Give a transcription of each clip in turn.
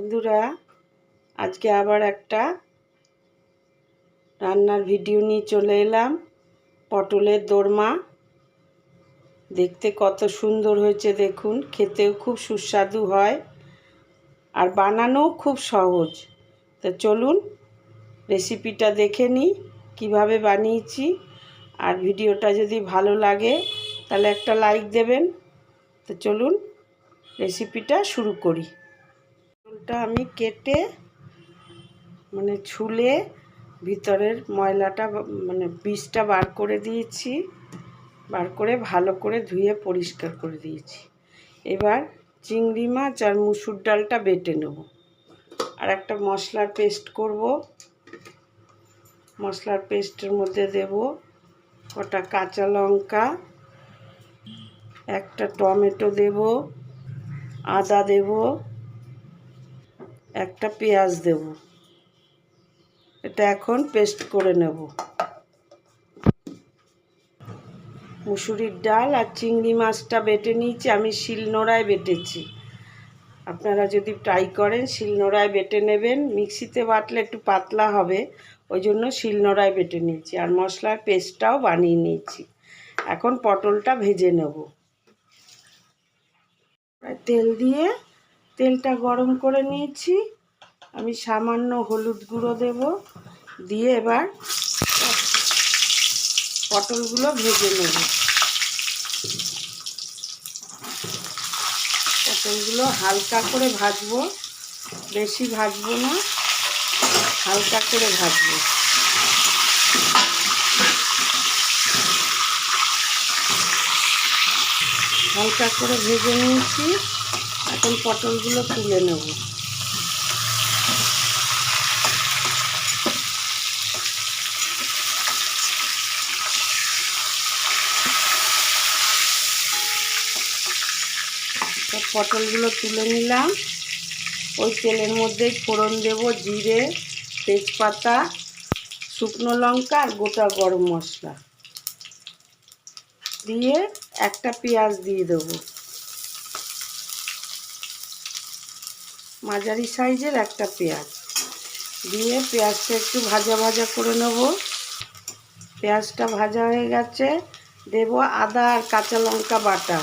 বন্ধুরা, আজকে আবার একটা রান্নার ভিডিও নিয়ে চলে এলাম। পটলের দোরমা। দেখতে কত সুন্দর হয়েছে, দেখুন। খেতেও খুব সুস্বাদু হয় আর বানানোও খুব সহজ। তো চলুন রেসিপিটা দেখে নিই, কীভাবে বানিয়েছি। আর ভিডিওটা যদি ভালো লাগে, তাহলে একটা লাইক দেবেন। তো চলুন রেসিপিটা শুরু করি। পটলটা আমি কেটে মানে ছুলে ভিতরের ময়লাটা মানে বীজটা বার করে দিয়েছি। বার করে ভালো করে ধুয়ে পরিষ্কার করে দিয়েছি। এবার চিংড়ি মাছ আর মুসুর ডালটা বেটে নেব। আর একটা মশলার পেস্ট করব। মশলার পেস্টের মধ্যে দেব কটা কাঁচা লঙ্কা, একটা টমেটো দেব, আদা দেব একটা পেঁয়াজ দেব। এটা এখন পেস্ট করে নেব। মুসুরির ডাল আর চিংড়ি মাছটা বেটে নিয়েছি, আমি শিলনোড়ায় বেটেছি। আপনারা যদি ট্রাই করেন, শিলনোড়ায় বেটে নেবেন। মিক্সিতে বাটলে একটু পাতলা হবে, ওই জন্য শিলনোড়ায় বেটে নিয়েছি। আর মশলার পেস্টটাও বানিয়ে নিয়েছি। এখন পটলটা ভেজে নেব। তেল দিয়ে তেলটা গরম করে নিয়েছি। আমি সামান্য হলুদ গুঁড়ো দেব। দিয়ে এবার পটলগুলো ভেজে নেব। পটলগুলো হালকা করে ভাজবো। বেশি ভাজবো না, হালকা করে ভাজবো। হালকা করে ভেজে নিয়েছি। এখন পটলগুলো তুলে নেব। পটলগুলো তুলে নিলাম। ওই তেলের মধ্যেই ফোড়ন দেব জিরে, তেজপাতা, শুকনো লঙ্কা আর গোটা গরম মশলা। দিয়ে একটা পেঁয়াজ দিয়ে দেবো। মাঝারি সাইজের একটা পেঁয়াজ। দিয়ে পেঁয়াজটা একটু ভাজা ভাজা করে নেব। পেঁয়াজটা ভাজা হয়ে গেছে। দেব আদা আর কাঁচা লঙ্কা বাটা।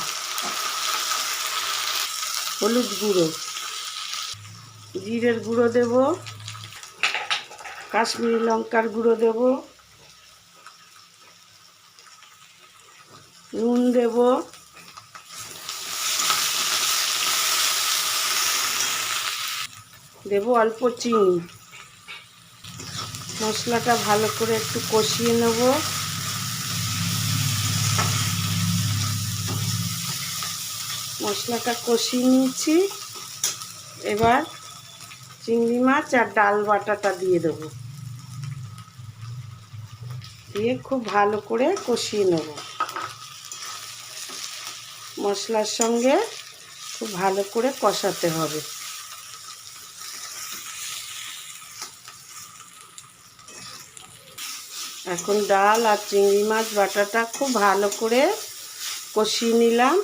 হলুদ গুঁড়ো। জিরের গুঁড়ো দেব। কাশ্মীরি লঙ্কার গুঁড়ো দেব। নুন দেব। দেব অল্প চিনি। মশলাটা ভালো করে একটু কষিয়ে নেব। মশলাটা কষিয়ে নিয়েছি। এবার চিংড়ি মাছ আর ডাল বাটাটা দিয়ে দেবো। দিয়ে খুব ভালো করে কষিয়ে নেব। মশলার সঙ্গে খুব ভালো করে কষাতে হবে। এখন ডাল আর চিংড়ি মাছ বাটাটা খুব ভালো করে কষিয়ে নিলাম।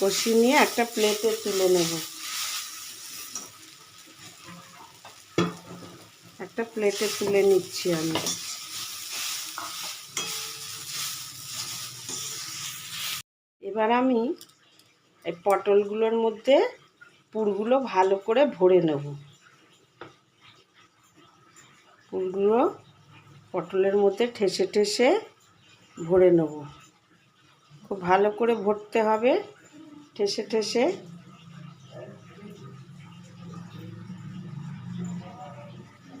কষিয়ে নিয়ে একটা প্লেটে তুলে নেব। একটা প্লেটে তুলে নিচ্ছি আমি। এবার আমি এই পটলগুলোর মধ্যে পুরগুলো ভালো করে ভরে নেব। পুরগুলো পটলের মধ্যে ঠেসে ঠেসে ভরে নেব। খুব ভালো করে ভরতে হবে ঠেসে ঠেসে।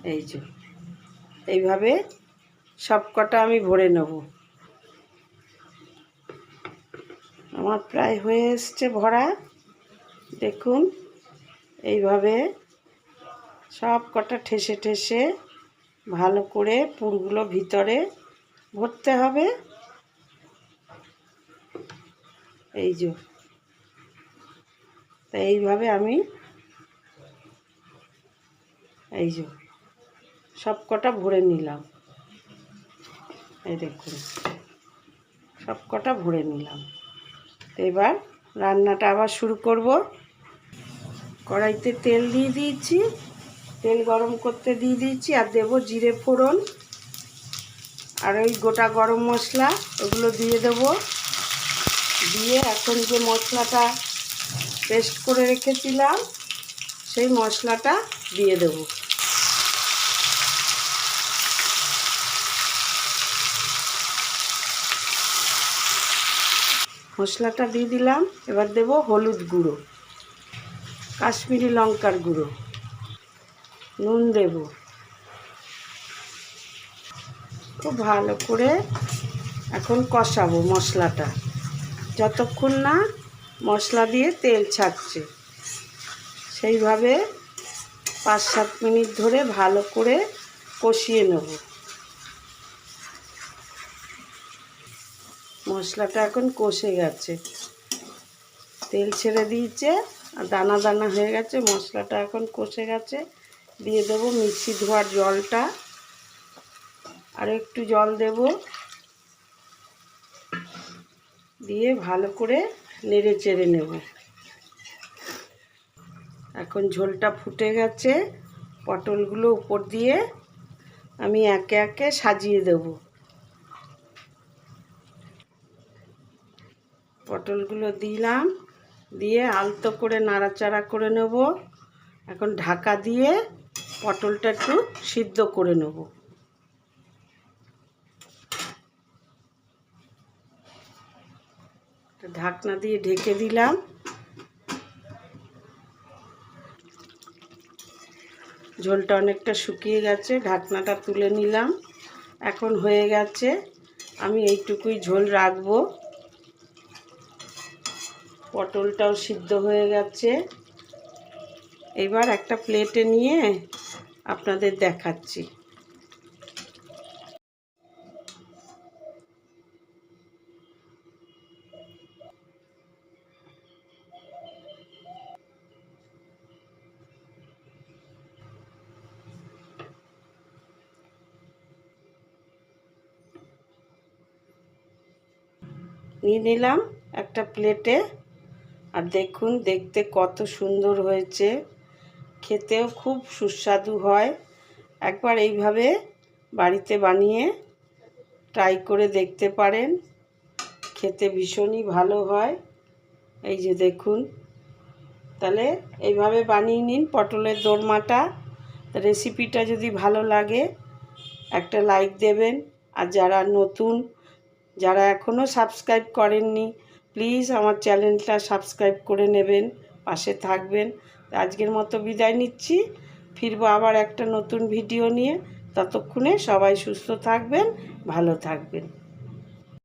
এই যে, এইভাবে সব কটা আমি ভরে নেব। আমার প্রায় হয়ে এসছে ভরা। দেখুন, এইভাবে সব কটা ঠেসে ঠেসে ভালো করে পুরগুলো ভিতরে ভরতে হবে। এই যে। তা এইভাবে আমি এই যে সব কটা ভরে নিলাম। এই দেখুন, সব কটা ভরে নিলাম। তো এবার রান্নাটা আবার শুরু করব। কড়াইতে তেল দিয়ে দিয়েছি। তেল গরম করতে দিয়ে দিয়েছি আর দেব জিরে ফোড়ন আর ওই গোটা গরম মশলা ওগুলো দিয়ে দেব। দিয়ে এখন যে মশলাটা পেস্ট করে রেখেছিলাম, সেই মশলাটা দিয়ে দেব। মশলাটা দিয়ে দিলাম, এবার দেব হলুদ গুঁড়ো, কাশ্মীরি লঙ্কার গুঁড়ো। নুন দেব। খুব ভালো করে এখন কষাবো মশলাটা। যতক্ষণ না মশলা দিয়ে তেল ছাড়ছে। সেইভাবে পাঁচ সাত মিনিট ধরে ভালো করে কষিয়ে নেব। মশলাটা এখন কষে গেছে। তেল ছেড়ে দিয়েছে আর দানা দানা হয়ে গেছে, মশলাটা এখন কষে গেছে। দিয়ে দেবো মিক্সি ধোয়ার জলটা। আর একটু জল দেব। দিয়ে ভালো করে নেড়ে চেড়ে নেব। এখন ঝোলটা ফুটে গেছে। পটলগুলো উপর দিয়ে আমি একে একে সাজিয়ে দেব। পটলগুলো দিলাম। দিয়ে আলতো করে নাড়াচাড়া করে নেব। এখন ঢাকা দিয়ে পটলটা একটু সিদ্ধ করে নেব। ঢাকনা দিয়ে ঢেকে দিলাম। ঝোলটা অনেকটা শুকিয়ে গেছে, ঢাকনাটা তুলে নিলাম। এখন হয়ে গেছে, আমি এইটুকুই ঝোল রাখব। পটলটাও সিদ্ধ হয়ে গেছে। এবার একটা প্লেটে নিয়ে আপনাদের দেখাচ্ছি। নিয়ে নিলাম একটা প্লেটে। আর দেখুন দেখতে কত সুন্দর হয়েছে। খেতেও খুব সুস্বাদু হয়। একবার এইভাবে বাড়িতে বানিয়ে ট্রাই করে দেখতে পারেন। খেতে ভীষণই ভালো হয়। এই যে দেখুন। তাহলে এইভাবে বানিয়ে নিন পটলের দোরমাটা। রেসিপিটা যদি ভালো লাগে, একটা লাইক দেবেন। আর যারা নতুন, যারা এখনও সাবস্ক্রাইব করেননি প্লিজ আমার চ্যানেলটা সাবস্ক্রাইব করে নেবেন, পাশে থাকবেন। আজকের মতো বিদায় নিচ্ছি। ফিরবো আবার একটা নতুন ভিডিও নিয়ে। ততক্ষণে সবাই সুস্থ থাকবেন, ভালো থাকবেন।